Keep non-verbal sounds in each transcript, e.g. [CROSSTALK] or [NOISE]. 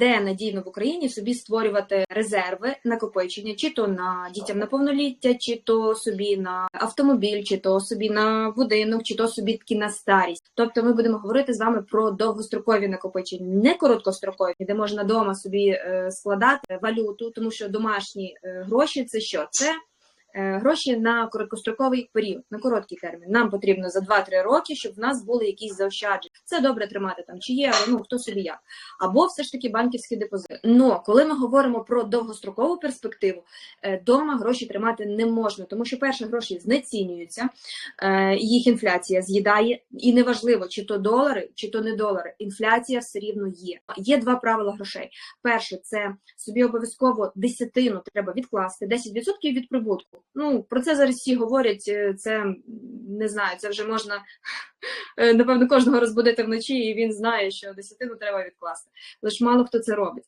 де надійно в Україні собі створювати резерви накопичення, чи то на дітям на повноліття, чи то собі на автомобіль, чи то собі на будинок, чи то собі таки на старість. Тобто, ми будемо говорити з вами про довгострокові накопичення, не короткострокові, де можна вдома собі е, складати валюту, тому що домашні е, гроші це що? Це гроші на короткостроковий період, на короткий термін. Нам потрібно за 2-3 роки, щоб в нас були якісь заощадження. Це добре тримати там чи є, ну хто собі як. Або все ж таки банківський депозит. Но коли ми говоримо про довгострокову перспективу, е, дома гроші тримати не можна, тому що перше гроші знецінюються, е, їх інфляція з'їдає, і неважливо, чи то долари, чи то не долари. Інфляція все рівно є. Є два правила грошей. Перше, це собі обов'язково десятину треба відкласти, 10% від прибутку. Ну про це зараз всі говорять. е, Це не знаю, це вже можна [LAUGHS] е, напевно кожного розбудити вночі, і він знає, що десятину треба відкласти. Лише мало хто це робить.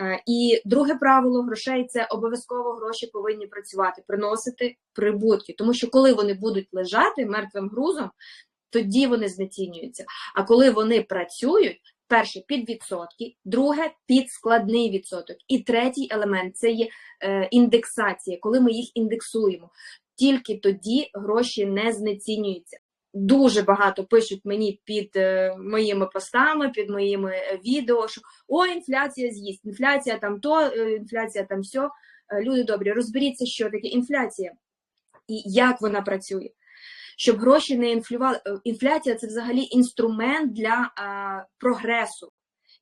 Е, І друге правило грошей це обов'язково гроші повинні працювати, приносити прибутки. Тому що коли вони будуть лежати мертвим грузом, тоді вони знецінюються. А коли вони працюють, перше під відсотки, друге під складний відсоток. І третій елемент це є е, індексація, коли ми їх індексуємо. Тільки тоді гроші не знецінюються. Дуже багато пишуть мені під е, моїми постами, під моїми е, відео, що о, інфляція з'їсть, інфляція там то, інфляція там сьо. Люди добрі, розберіться, що таке інфляція і як вона працює. Щоб гроші не інфлювали. Е, Інфляція це взагалі інструмент для а, прогресу.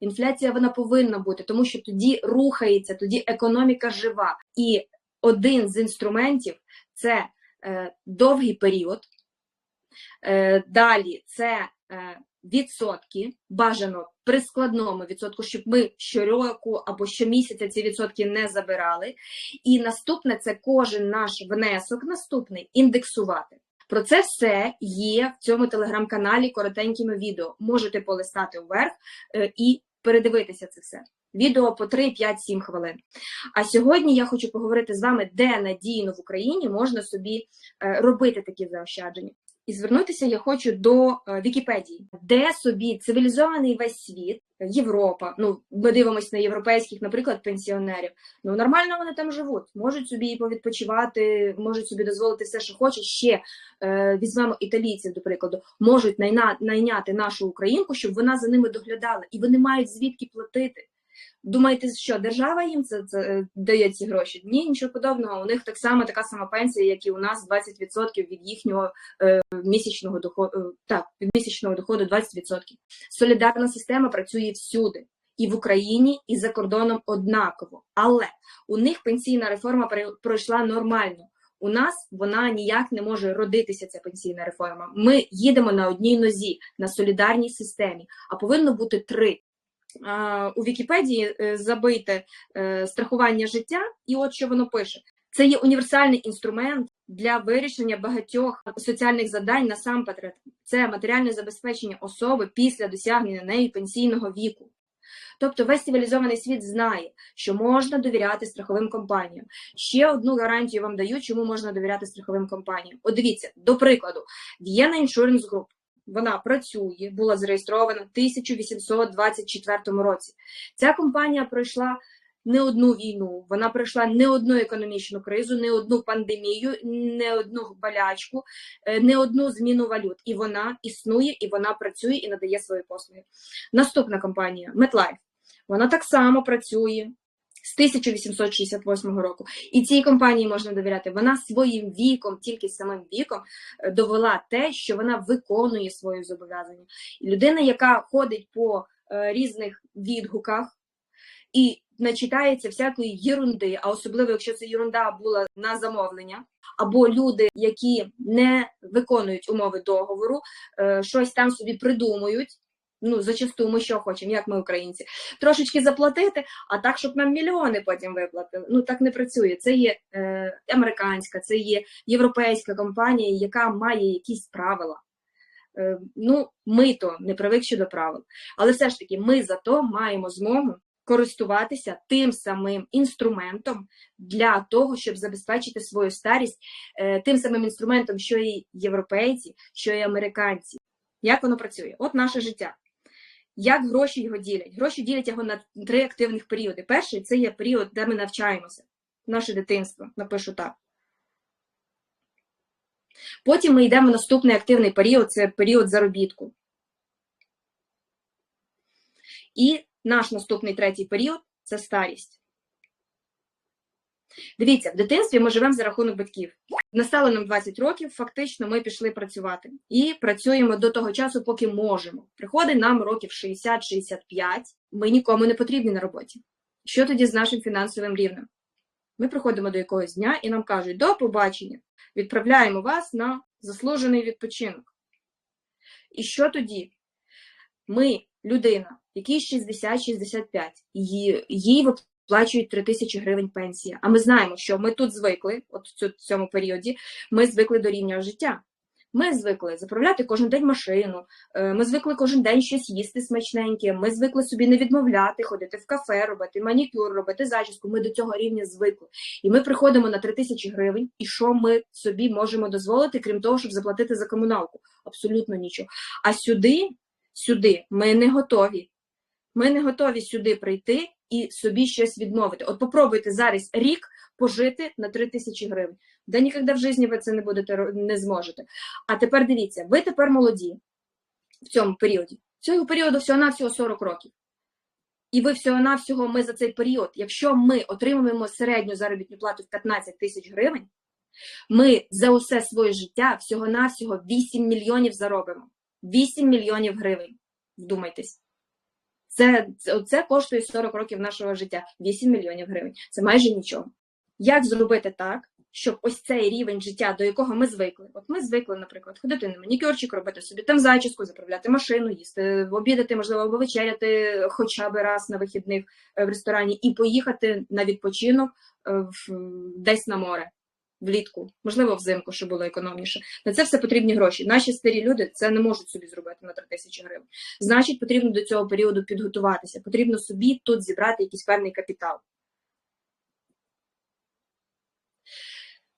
Інфляція вона повинна бути, тому що тоді рухається, тоді економіка жива. І один з інструментів це е, довгий період. Е, далі це е, відсотки, бажано при складному відсотку, щоб ми щороку або щомісяця ці відсотки не забирали. І наступне це кожен наш внесок, наступний індексувати. Про це все є в цьому телеграм-каналі коротенькими відео. Можете полистати вверх е, і передивитися це все. Відео по 3, 5, 7 хвилин. А сьогодні я хочу поговорити з вами, де надійно в Україні можна собі е, робити такі заощадження. І звернутися я хочу до е, Вікіпедії, де собі цивілізований весь світ, Європа. Ну, ми дивимося на європейських, наприклад, пенсіонерів. Ну нормально вони там живуть, можуть собі і повідпочивати, можуть собі дозволити все, що хочуть. Ще е, візьмемо італійців, до прикладу, можуть найна, найняти нашу українку, щоб вона за ними доглядала, і вони мають звідки платити. Думаєте, що держава їм це, це е, дає ці гроші? Ні, нічого подобного. У них так само така сама пенсія, як і у нас 20% від їхнього е, місячного доходу. Е, так, від місячного доходу 20%. Солідарна система працює всюди. І в Україні, і за кордоном однаково. Але у них пенсійна реформа пройшла нормально. У нас вона ніяк не може родитися, ця пенсійна реформа. Ми їдемо на одній нозі, на солідарній системі, а повинно бути три. У Вікіпедії е, забите е, страхування життя, і от що воно пише: це є універсальний інструмент для вирішення багатьох соціальних завдань насамперед. Це матеріальне забезпечення особи після досягнення нею пенсійного віку. Тобто весь цивілізований світ знає, що можна довіряти страховим компаніям. Ще одну гарантію вам даю, чому можна довіряти страховим компаніям. От дивіться, до прикладу, Vienna Insurance Group. Вона працює, була зареєстрована в 1824 році. Ця компанія пройшла не одну війну, вона пройшла не одну економічну кризу, не одну пандемію, не одну болячку, е, не одну зміну валют. І вона існує, і вона працює і надає свої послуги. Наступна компанія MetLife. Вона так само працює з 1868 року. І цій компанії можна довіряти. Вона своїм віком, тільки самим віком, е, довела те, що вона виконує свої зобов'язання. Людина, яка ходить по е, різних відгуках і начитається всякої єрунди, а особливо, якщо це єрунда була на замовлення, або люди, які не виконують умови договору, е, щось там собі придумують. Ну, зачасту ми що хочемо, як ми українці, трошечки заплатити, а так, щоб нам мільйони потім виплатили. Ну так не працює. Це є е, американська, це є європейська компанія, яка має якісь правила. Е, ну, ми то не привикші до правил. Але все ж таки, ми зато маємо змогу користуватися тим самим інструментом для того, щоб забезпечити свою старість, е, тим самим інструментом, що і європейці, що і американці. Як воно працює? От наше життя. Як гроші його ділять? Гроші ділять його на три активних періоди. Перший це є період, де ми навчаємося, наше дитинство, напишу так. Потім ми йдемо в наступний активний період це період заробітку. І наш наступний третій період це старість. Дивіться, в дитинстві ми живемо за рахунок батьків. Настало нам 20 років, фактично, ми пішли працювати. І працюємо до того часу, поки можемо. Приходить нам років 60-65, ми нікому не потрібні на роботі. Що тоді з нашим фінансовим рівнем? Ми приходимо до якогось дня і нам кажуть, до побачення, відправляємо вас на заслужений відпочинок. І що тоді? Ми, людина, якій 60-65, їй, їй виплачують 3 тисячі гривень пенсія. А ми знаємо, що ми тут звикли, от в цьому періоді, ми звикли до рівня життя. Ми звикли заправляти кожен день машину, е, ми звикли кожен день щось їсти смачненьке, ми звикли собі не відмовляти, ходити в кафе, робити манікюр, робити зачіску. Ми до цього рівня звикли. І ми приходимо на 3 тисячі гривень, і що ми собі можемо дозволити, крім того, щоб заплатити за комуналку? Абсолютно нічого. А сюди, сюди ми не готові. Ми не готові сюди прийти і собі щось відмовити. От попробуйте зараз рік пожити на 3 тисячі гривень. Да ніколи в житті ви це не будете не зможете. А тепер дивіться, ви тепер молоді в цьому періоді. Цього періоду всього-навсього 40 років. І ви всього-навсього ми за цей період, якщо ми отримуємо середню заробітну плату в 15 тисяч гривень, ми за усе своє життя всього-навсього 8 мільйонів заробимо. 8 мільйонів гривень. Вдумайтесь. Це, це, коштує 40 років нашого життя, 8 мільйонів гривень. Це майже нічого. Як зробити так, щоб ось цей рівень життя, до якого ми звикли? От ми звикли, наприклад, ходити на манікюрчик, робити собі там зачіску, заправляти машину, їсти, обідати, можливо, або вечеряти хоча б раз на вихідних е, в ресторані, і поїхати на відпочинок е, в, десь на море влітку, можливо, взимку, щоб було економніше. На це все потрібні гроші. Наші старі люди це не можуть собі зробити на 3 тисячі гривень. Значить, потрібно до цього періоду підготуватися. Потрібно собі тут зібрати якийсь певний капітал.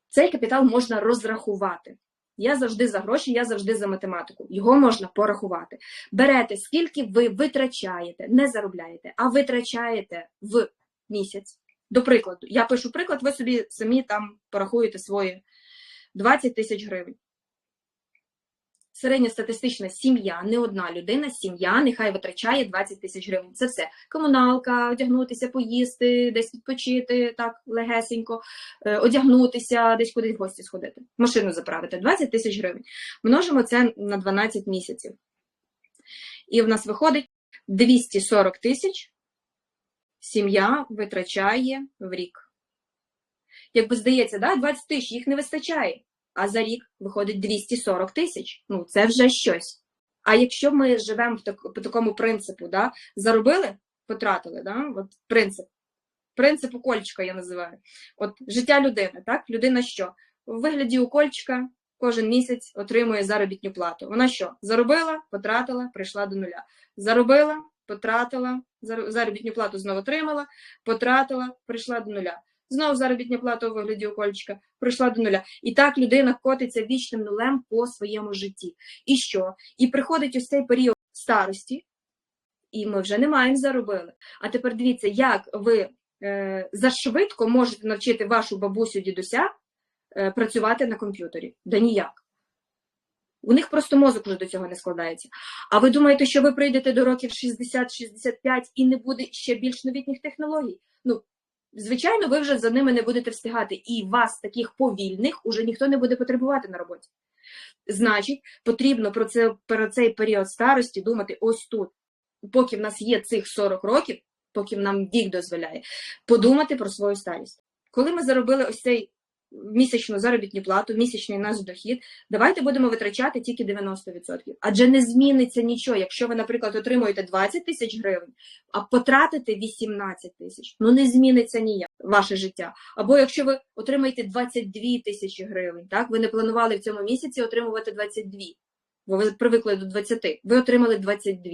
Цей капітал можна розрахувати. Я завжди за гроші, я завжди за математику. Його можна порахувати. Берете, скільки ви витрачаєте, не заробляєте, а витрачаєте в місяць. До прикладу, я пишу приклад, ви собі самі там порахуєте свої 20 тисяч гривень. Середньостатистична сім'я, не одна людина, сім'я нехай витрачає 20 тисяч гривень. Це все. Комуналка, одягнутися, поїсти, десь відпочити так легесенько, е, одягнутися, десь кудись в гості сходити, машину заправити. 20 тисяч гривень. Множимо це на 12 місяців. І в нас виходить 240 тисяч сім'я витрачає в рік. Якби здається, да, 20 тисяч їх не вистачає, а за рік виходить 240 тисяч. Ну, це вже щось. А якщо ми живемо по такому принципу, да, заробили, потратили, да, от принцип. Принцип укольчика я називаю. От життя людини, так? Людина що? В вигляді укольчика кожен місяць отримує заробітну плату. Вона що? Заробила, потратила, прийшла до нуля. Заробила, потратила, заробітну плату знову отримала, потратила, прийшла до нуля. Знову заробітня плата у вигляді окольчика, прийшла до нуля. І так людина котиться вічним нулем по своєму житті. І що? І приходить ось цей період старості, і ми вже не маємо заробили. А тепер дивіться, як ви е, зашвидко можете навчити вашу бабусю дідуся е, працювати на комп'ютері. Да ніяк. У них просто мозок вже до цього не складається. А ви думаєте, що ви прийдете до років 60-65 і не буде ще більш новітніх технологій? Ну, звичайно, ви вже за ними не будете встигати, і вас, таких повільних, уже ніхто не буде потребувати на роботі. Значить, потрібно про, це, про цей період старості думати ось тут, поки в нас є цих 40 років, поки нам вік дозволяє, подумати про свою старість. Коли ми заробили ось цей місячну заробітну плату, місячний наш дохід, давайте будемо витрачати тільки 90%. Адже не зміниться нічого. Якщо ви, наприклад, отримуєте 20 тисяч гривень, а потратите 18 тисяч, ну не зміниться ніяк ваше життя. Або якщо ви отримаєте 22 тисячі гривень, так ви не планували в цьому місяці отримувати 22, бо ви привикли до 20, ви отримали 22.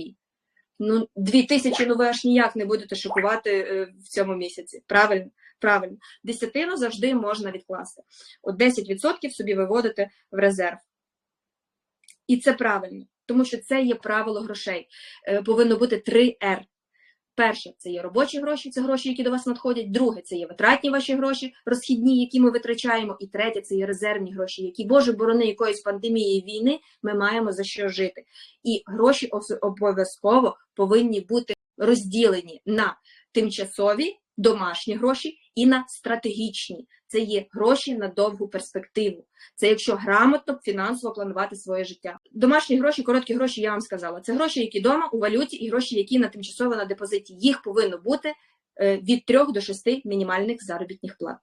Ну, 2 тисячі, ну ви аж ніяк не будете шокувати е, в цьому місяці. Правильно? Правильно, десятину завжди можна відкласти. От 10% собі виводити в резерв. І це правильно. тому що це є правило грошей. Е, Повинно бути 3 Р. Перше, це є робочі гроші, це гроші, які до вас надходять. Друге, це є витратні ваші гроші, розхідні, які ми витрачаємо. І третє, це є резервні гроші, які, Боже, борони якоїсь пандемії війни, ми маємо за що жити. І гроші обов'язково повинні бути розділені на тимчасові домашні гроші і на стратегічні. Це є гроші на довгу перспективу. Це якщо грамотно фінансово планувати своє життя. Домашні гроші, короткі гроші, я вам сказала. Це гроші, які вдома у валюті, і гроші, які на тимчасово на депозиті. Їх повинно бути е, від 3 до 6 мінімальних заробітних плат.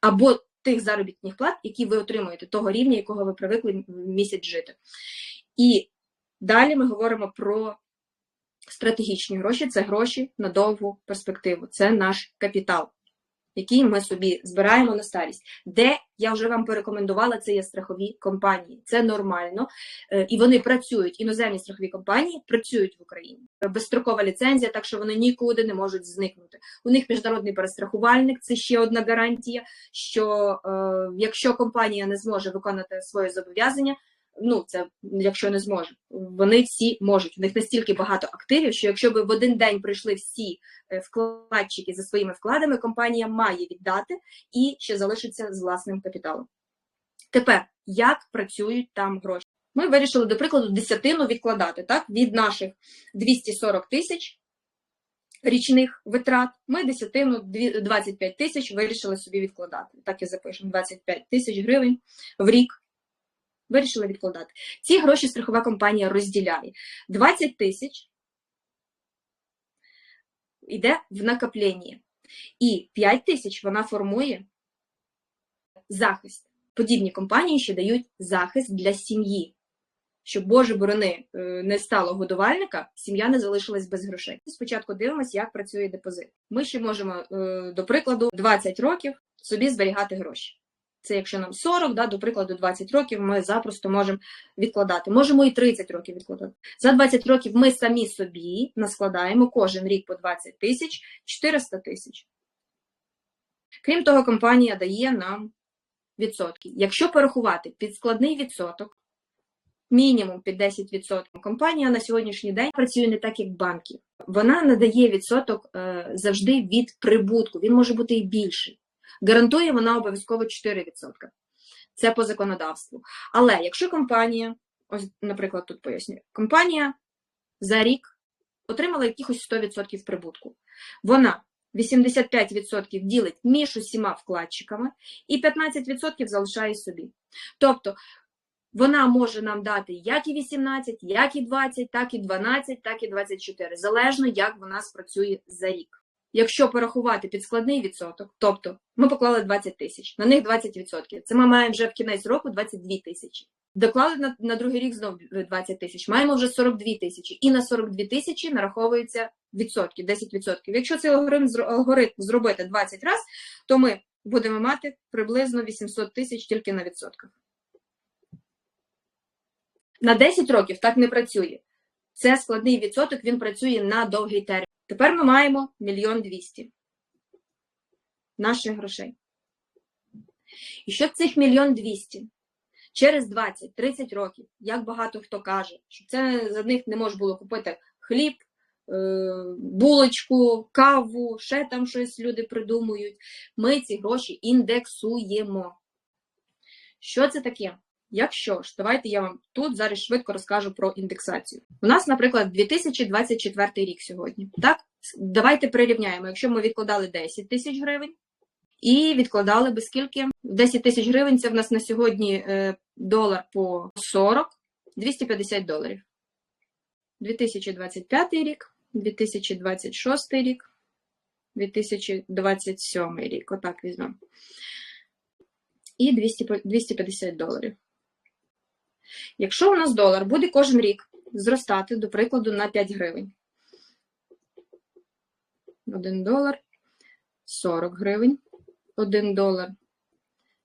Або тих заробітних плат, які ви отримуєте, того рівня, якого ви привикли в місяць жити. І далі ми говоримо про стратегічні гроші це гроші на довгу перспективу. Це наш капітал, який ми собі збираємо на старість. Де я вже вам порекомендувала, це є страхові компанії. Це нормально. Е, І вони працюють. Іноземні страхові компанії працюють в Україні. Безстрокова ліцензія, так що вони нікуди не можуть зникнути. У них міжнародний перестрахувальник це ще одна гарантія. Що е, якщо компанія не зможе виконати своє зобов'язання, ну це якщо не зможе, вони всі можуть. У них настільки багато активів, що якщо б в один день прийшли всі е, вкладчики за своїми вкладами, компанія має віддати і ще залишиться з власним капіталом. Тепер як працюють там гроші? Ми вирішили, до прикладу, десятину відкладати так, від наших 240 тисяч річних витрат. Ми десятину дві- 25 тисяч вирішили собі відкладати. Так і запишемо 25 тисяч гривень в рік. Вирішили відкладати. Ці гроші страхова компанія розділяє. 20 тисяч йде в накоплення. І 5 тисяч вона формує захист. Подібні компанії ще дають захист для сім'ї. Щоб, Боже борони, е, не стало годувальника, сім'я не залишилась без грошей. Спочатку дивимося, як працює депозит. Ми ще можемо, е, до прикладу, 20 років собі зберігати гроші. Це якщо нам 40, да, до прикладу, 20 років ми запросто можемо відкладати. Можемо і 30 років відкладати. За 20 років ми самі собі наскладаємо кожен рік по 20 тисяч 400 тисяч. Крім того, компанія дає нам відсотки. Якщо порахувати підскладний відсоток, мінімум під 10%, компанія на сьогоднішній день працює не так, як банки. Вона надає відсоток е, завжди від прибутку. Він може бути і більший. Гарантує вона обов'язково 4%. Це по законодавству. Але якщо компанія, ось, наприклад, тут пояснюю, компанія за рік отримала якихось 100% прибутку. Вона 85% ділить між усіма вкладчиками і 15% залишає собі. Тобто вона може нам дати як і 18, як і 20, так і 12, так і 24, залежно як вона спрацює за рік. Якщо порахувати підскладний відсоток, тобто ми поклали 20 тисяч, на них 20%, це ми маємо вже в кінець року 22 тисячі. Доклали на, на другий рік знов 20 тисяч, маємо вже 42 тисячі, і на 42 тисячі нараховується відсотки, 10%. Якщо цей алгоритм, алгоритм зробити 20 разів, то ми будемо мати приблизно 800 тисяч тільки на відсотках. На 10 років так не працює. Це складний відсоток, він працює на довгий термін. Тепер ми маємо мільйон двісті наших грошей. І що цих мільйон двісті через 20-30 років, як багато хто каже, що це за них не можна було купити хліб, е, булочку, каву, ще там щось люди придумують. Ми ці гроші індексуємо. Що це таке? Якщо ж, давайте я вам тут зараз швидко розкажу про індексацію. У нас, наприклад, 2024 рік сьогодні. Так, давайте прирівняємо. Якщо ми відкладали 10 тисяч гривень і відкладали би скільки? 10 тисяч гривень це в нас на сьогодні е, долар по 40, 250 доларів. 2025 рік, 2026 рік, 2027 рік. Отак візьмемо. І 200, 250 доларів. Якщо у нас долар буде кожен рік зростати, до прикладу, на 5 гривень. 1 долар 40 гривень, 1 долар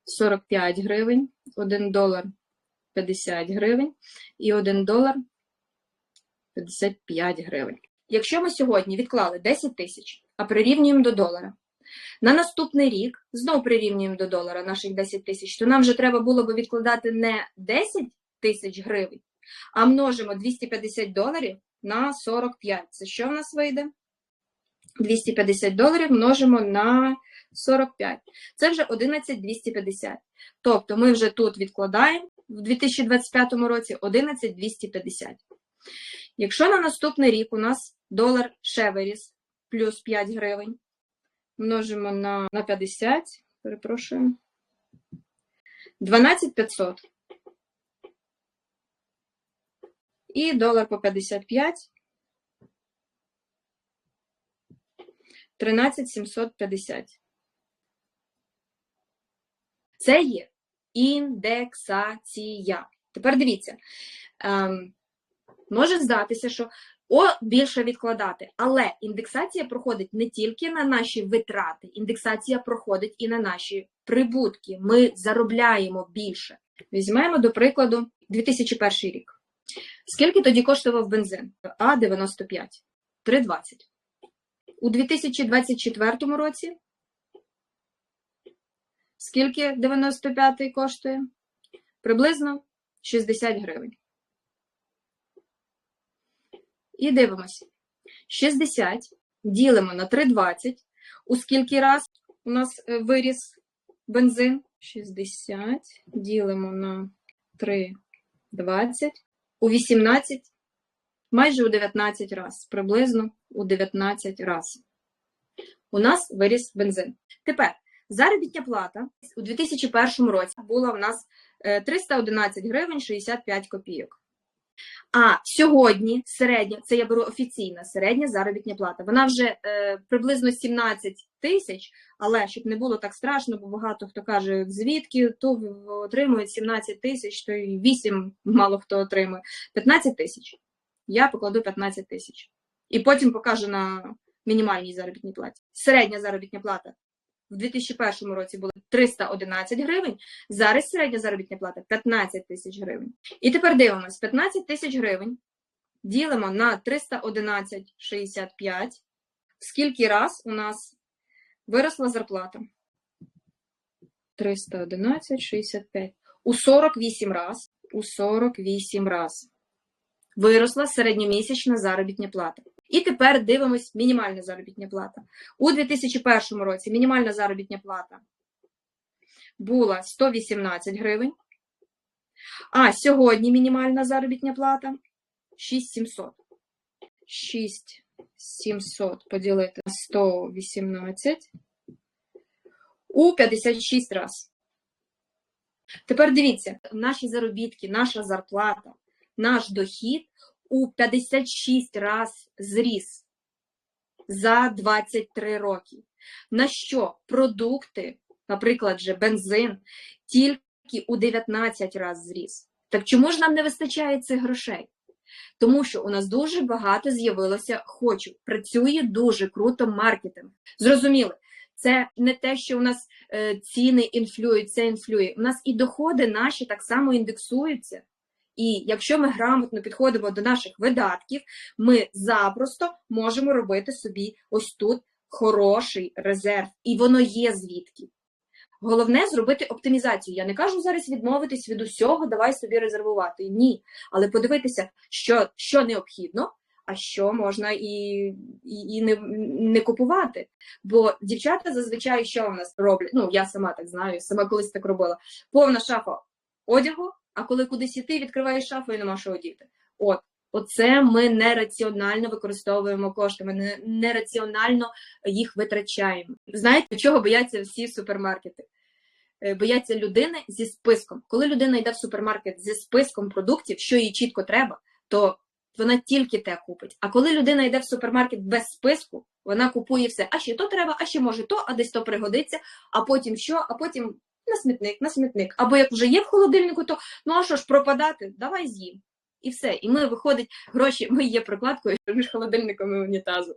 45 гривень, 1 долар 50 гривень і 1 долар 55 гривень. Якщо ми сьогодні відклали 10 тисяч, а прирівнюємо до долара, на наступний рік знову прирівнюємо до долара наших 10 тисяч, то нам вже треба було би відкладати не 10 тисяч гривень, а множимо 250 доларів на 45. Це що в нас вийде? 250 доларів множимо на 45. Це вже 11,250. Тобто ми вже тут відкладаємо в 2025 році 11,250. Якщо на наступний рік у нас долар ще виріс плюс 5 гривень, множимо на, на 50, перепрошую, 12,500. І долар по 55. 13750. Це є індексація. Тепер дивіться, ем, може здатися, що о, більше відкладати, але індексація проходить не тільки на наші витрати, індексація проходить і на наші прибутки. Ми заробляємо більше. Візьмемо, до прикладу, 2001 рік. Скільки тоді коштував бензин? А95, 3,20. У 2024 році скільки 95 коштує? Приблизно 60 гривень. І дивимося. 60 ділимо на 3,20. У скільки раз у нас е, виріс бензин? 60 ділимо на 3,20. У 18 майже у 19 раз, приблизно у 19 раз. У нас виріс бензин. Тепер заробітня плата у 2001 році була у нас е, 311 гривень 65 копійок. А сьогодні середня, це я беру офіційна середня заробітня плата. Вона вже е, приблизно 17 тисяч, але щоб не було так страшно, бо багато хто каже, звідки то отримують 17 тисяч, то й 8 мало хто отримує. 15 тисяч. Я покладу 15 тисяч. І потім покажу на мінімальній заробітній платі. Середня заробітня плата в 2001 році була 311 гривень, зараз середня заробітня плата 15 тисяч гривень. І тепер дивимось: 15 тисяч гривень ділимо на 311,65. Скільки раз у нас виросла зарплата? 311,65. У 48 раз. У 48 раз виросла середньомісячна заробітня плата. І тепер дивимось мінімальна заробітня плата. У 2001 році мінімальна заробітня плата була 118 гривень, а сьогодні мінімальна заробітня плата 6700. 6700 поділити на 118 у 56 раз. Тепер дивіться, наші заробітки, наша зарплата, наш дохід у 56 раз зріс за 23 роки. На що продукти, наприклад, же бензин, тільки у 19 раз зріс. Так чому ж нам не вистачає цих грошей? Тому що у нас дуже багато з'явилося хочу. Працює дуже круто маркетинг. Зрозуміли, це не те, що у нас е, ціни інфлюють, це інфлює. У нас і доходи наші так само індексуються. І якщо ми грамотно підходимо до наших видатків, ми запросто можемо робити собі ось тут хороший резерв, і воно є звідки. Головне зробити оптимізацію. Я не кажу зараз відмовитись від усього, давай собі резервувати. Ні. Але подивитися, що, що необхідно, а що можна і, і, і не, не купувати. Бо дівчата зазвичай що в нас роблять? Ну, я сама так знаю, сама колись так робила. Повна шафа одягу, а коли кудись іти, відкриваєш шафу і нема що одіти. От, оце ми нераціонально використовуємо кошти, ми не- нераціонально їх витрачаємо. Знаєте, чого бояться всі супермаркети? Е, Бояться людини зі списком. Коли людина йде в супермаркет зі списком продуктів, що їй чітко треба, то вона тільки те купить. А коли людина йде в супермаркет без списку, вона купує все. А ще то треба, а ще може то, а десь то пригодиться, а потім що, а потім на смітник, на смітник. Або як вже є в холодильнику, то ну а що ж пропадати? Давай з'їм. І все. І ми виходить, гроші, ми є прокладкою [LAUGHS] між холодильником і унітазом.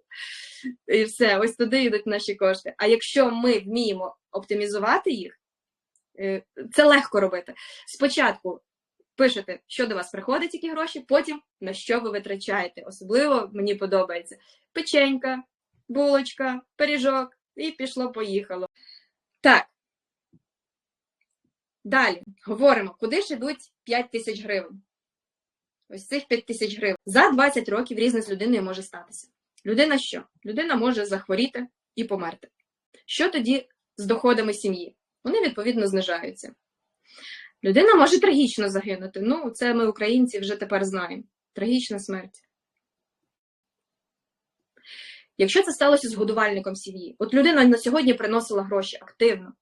І все, ось туди йдуть наші кошти. А якщо ми вміємо оптимізувати їх, е, це легко робити. Спочатку пишете, що до вас приходить, які гроші, потім на що ви витрачаєте. Особливо мені подобається печенька, булочка, пиріжок, і пішло-поїхало. Так. Далі говоримо, куди ж ідуть 5 тисяч гривень. ось цих 5 тисяч гривень. За 20 років різне з людиною може статися. Людина що? Людина може захворіти і померти. Що тоді з доходами сім'ї? Вони відповідно знижаються. Людина може трагічно загинути. Ну, це ми, українці, вже тепер знаємо. Трагічна смерть. Якщо це сталося з годувальником сім'ї, от людина на сьогодні приносила гроші активно.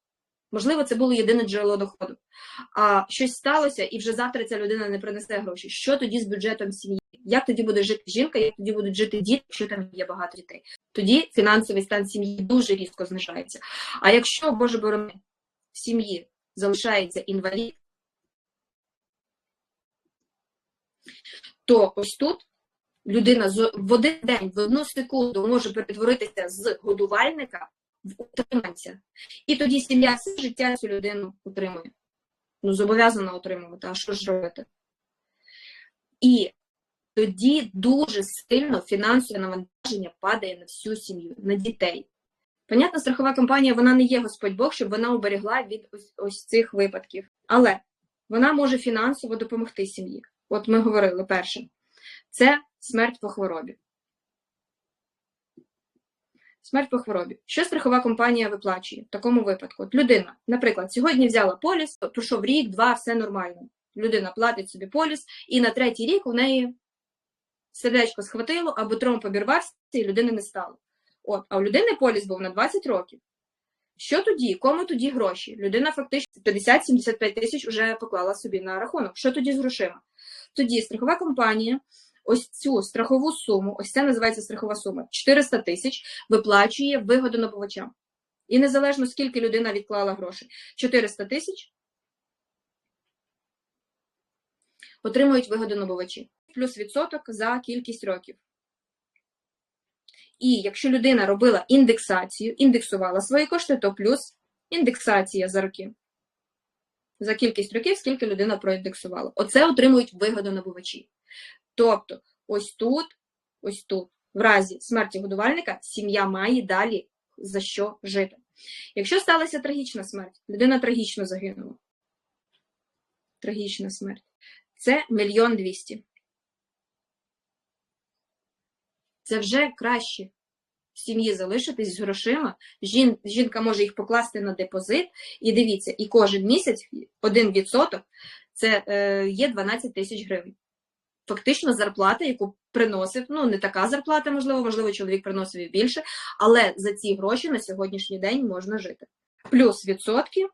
Можливо, це було єдине джерело доходу. А щось сталося, і вже завтра ця людина не принесе гроші. Що тоді з бюджетом сім'ї? Як тоді буде жити жінка, як тоді будуть жити діти, якщо там є багато дітей? Тоді фінансовий стан сім'ї дуже різко знижається. А якщо, Боже борони, в сім'ї залишається інвалід, то ось тут людина в один день, в одну секунду може перетворитися з годувальника утриманця. І тоді сім'я все життя цю людину утримує. Ну, зобов'язана отримувати, а що ж робити? І тоді дуже сильно фінансове навантаження падає на всю сім'ю, на дітей. Понятно, страхова компанія вона не є Господь Бог, щоб вона оберегла від ось, ось цих випадків. Але вона може фінансово допомогти сім'ї. От ми говорили перше, це смерть по хворобі. Смерть по хворобі. Що страхова компанія виплачує в такому випадку? От людина, наприклад, сьогодні взяла поліс, пройшов рік, два, все нормально. Людина платить собі поліс, і на третій рік у неї сердечко схватило, або тромб обірвався, і людини не стало. От, а у людини поліс був на 20 років. Що тоді? Кому тоді гроші? Людина фактично 50-75 тисяч вже поклала собі на рахунок. Що тоді з грошима? Тоді страхова компанія ось цю страхову суму, ось це називається страхова сума, 400 тисяч виплачує вигодонабувачам. І незалежно скільки людина відклала грошей, 400 тисяч отримують вигодонабувачі. Плюс відсоток за кількість років. І якщо людина робила індексацію, індексувала свої кошти, то плюс індексація за роки. За кількість років, скільки людина проіндексувала. Оце отримують вигодонабувачі. Тобто, ось тут, ось тут, в разі смерті годувальника, сім'я має далі за що жити. Якщо сталася трагічна смерть, людина трагічно загинула. Трагічна смерть. Це мільйон двісті. Це вже краще в сім'ї залишитись з грошима. Жін, жінка може їх покласти на депозит. І дивіться, і кожен місяць 1% це е, є 12 тисяч гривень фактично зарплата, яку приносив. Ну, не така зарплата, можливо, можливо, чоловік приносив і більше, але за ці гроші на сьогоднішній день можна жити. Плюс відсотки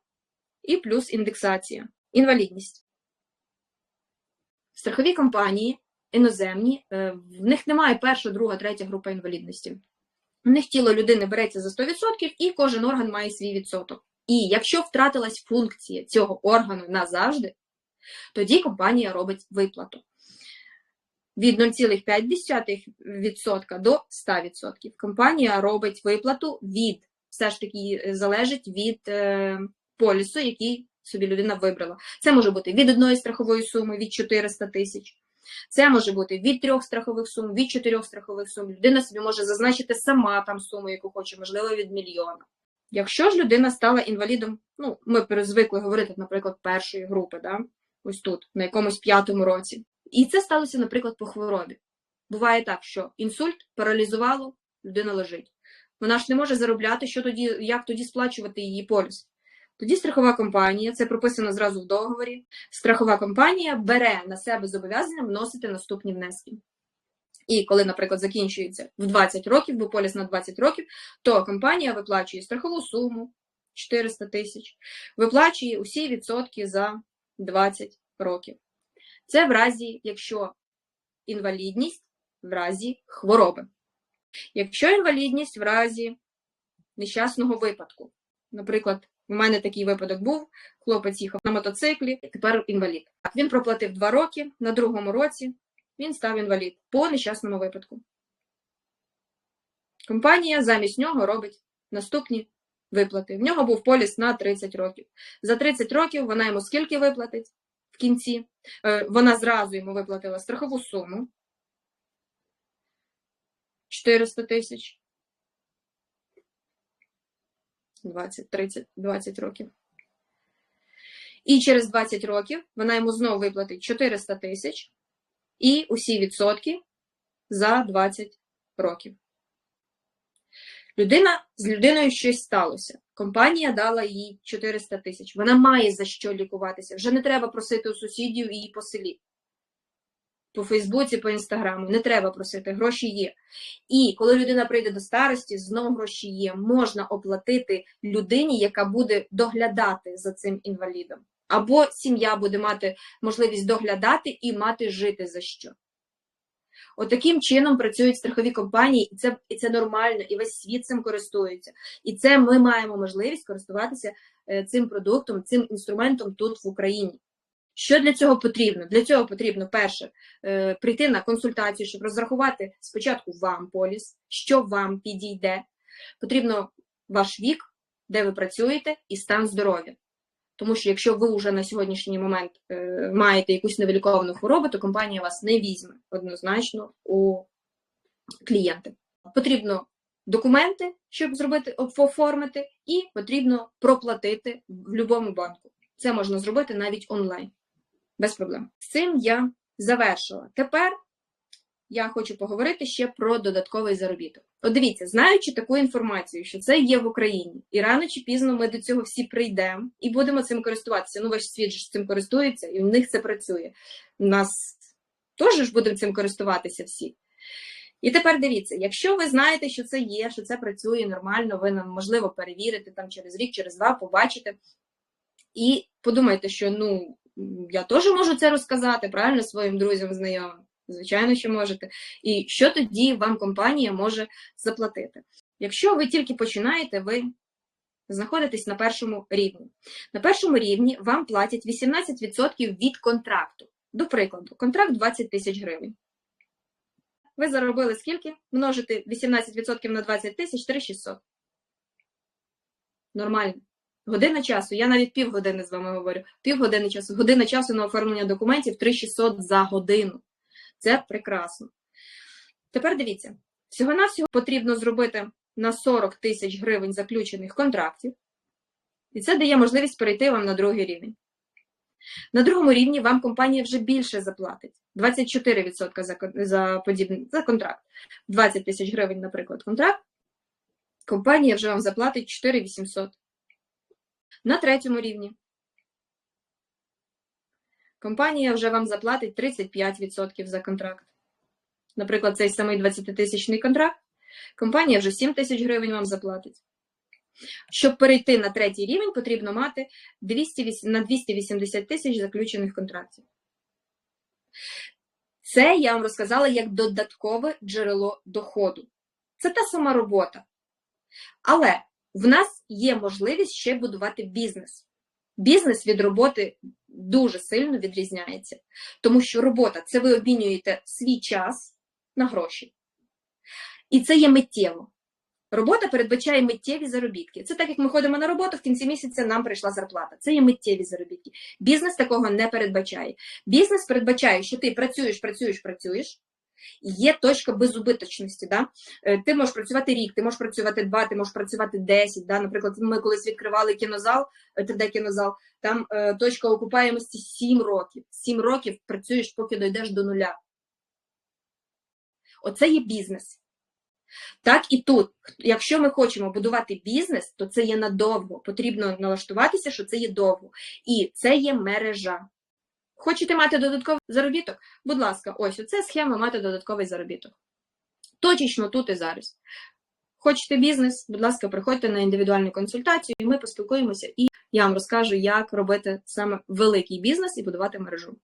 і плюс індексація. Інвалідність. Страхові компанії іноземні, е, в них немає перша, друга, третя група інвалідності. В них тіло людини береться за 100% і кожен орган має свій відсоток. І якщо втратилась функція цього органу назавжди, тоді компанія робить виплату від 0,5% до 100%. Компанія робить виплату від, все ж таки е, залежить від е, полісу, який собі людина вибрала. Це може бути від одної страхової суми, від 400 тисяч. Це може бути від трьох страхових сум, від чотирьох страхових сум. Людина собі може зазначити сама там суму, яку хоче, можливо, від мільйона. Якщо ж людина стала інвалідом, ну, ми звикли говорити, наприклад, першої групи, да? ось тут, на якомусь п'ятому році, і це сталося, наприклад, по хворобі. Буває так, що інсульт паралізувало, людина лежить. Вона ж не може заробляти, що тоді, як тоді сплачувати її поліс. Тоді страхова компанія, це прописано зразу в договорі. Страхова компанія бере на себе зобов'язання вносити наступні внески. І коли, наприклад, закінчується в 20 років, бо поліс на 20 років, то компанія виплачує страхову суму 400 тисяч, виплачує усі відсотки за 20 років. Це в разі, якщо інвалідність в разі хвороби. Якщо інвалідність в разі нещасного випадку, наприклад, у мене такий випадок був, хлопець їхав на мотоциклі, тепер інвалід. Він проплатив два роки, на другому році він став інвалід по нещасному випадку. Компанія замість нього робить наступні виплати. В нього був поліс на 30 років. За 30 років вона йому скільки виплатить? В кінці. Е, вона зразу йому виплатила страхову суму 400 тисяч. 20, 30, 20 років. І через 20 років вона йому знову виплатить 400 тисяч і усі відсотки за 20 років. Людина з людиною щось сталося. Компанія дала їй 400 тисяч. Вона має за що лікуватися. Вже не треба просити у сусідів і по селі. По Фейсбуці, по інстаграму. Не треба просити, гроші є. І коли людина прийде до старості, знову гроші є. Можна оплатити людині, яка буде доглядати за цим інвалідом. Або сім'я буде мати можливість доглядати і мати жити за що. Отаким чином працюють страхові компанії, і це, і це нормально, і весь світ цим користується. І це ми маємо можливість користуватися е, цим продуктом, цим інструментом тут в Україні. Що для цього потрібно? Для цього потрібно перше е, прийти на консультацію, щоб розрахувати спочатку вам поліс, що вам підійде. Потрібно ваш вік, де ви працюєте, і стан здоров'я. Тому що якщо ви вже на сьогоднішній момент е, маєте якусь невиліковану хворобу, то компанія вас не візьме однозначно у клієнти. Потрібно документи, щоб зробити оформити, і потрібно проплатити в будь-якому банку. Це можна зробити навіть онлайн, без проблем. З цим я завершила. Тепер я хочу поговорити ще про додатковий заробіток. От дивіться, знаючи таку інформацію, що це є в Україні, і рано чи пізно ми до цього всі прийдемо і будемо цим користуватися. Ну, весь світ ж цим користується, і в них це працює. У нас теж ж будемо цим користуватися всі. І тепер дивіться, якщо ви знаєте, що це є, що це працює нормально, ви нам можливо перевірите там через рік, через два, побачите. І подумайте, що ну я теж можу це розказати правильно своїм друзям, знайомим. Звичайно, що можете. І що тоді вам компанія може заплатити? Якщо ви тільки починаєте, ви знаходитесь на першому рівні. На першому рівні вам платять 18% від контракту. До прикладу, контракт 20 тисяч гривень. Ви заробили скільки? Множите 18% на 20 тисяч 3600. Нормально. Година часу. Я навіть півгодини з вами говорю. Півгодини часу. Година часу на оформлення документів 3600 за годину. Це прекрасно. Тепер дивіться, всього-навсього потрібно зробити на 40 тисяч гривень заключених контрактів, і це дає можливість перейти вам на другий рівень. На другому рівні вам компанія вже більше заплатить 24% за за, подібний, за контракт. 20 тисяч гривень, наприклад, контракт. Компанія вже вам заплатить 4800. На третьому рівні компанія вже вам заплатить 35% за контракт. Наприклад, цей самий 20-тисячний контракт, компанія вже 7 тисяч гривень вам заплатить. Щоб перейти на третій рівень, потрібно мати 200, на 280 тисяч заключених контрактів. Це я вам розказала як додаткове джерело доходу. Це та сама робота. Але в нас є можливість ще будувати бізнес. Бізнес від роботи дуже сильно відрізняється, тому що робота це ви обмінюєте свій час на гроші. І це є миттєво. Робота передбачає миттєві заробітки. Це так, як ми ходимо на роботу, в кінці місяця нам прийшла зарплата. Це є миттєві заробітки. Бізнес такого не передбачає. Бізнес передбачає, що ти працюєш, працюєш, працюєш. Є точка безубиточності. Да? Е, Ти можеш працювати рік, ти можеш працювати два, ти можеш працювати десять. Да? Наприклад, ми колись відкривали кінозал, 3D-кінозал, там е, точка окупаємості 7 років. 7 років працюєш, поки дійдеш до нуля. Оце є бізнес. Так і тут, якщо ми хочемо будувати бізнес, то це є надовго. Потрібно налаштуватися, що це є довго. І це є мережа. Хочете мати додатковий заробіток? Будь ласка, ось оце схема мати додатковий заробіток. Точечно тут і зараз. Хочете бізнес, будь ласка, приходьте на індивідуальну консультацію, і ми поспілкуємося, і я вам розкажу, як робити саме великий бізнес і будувати мережу.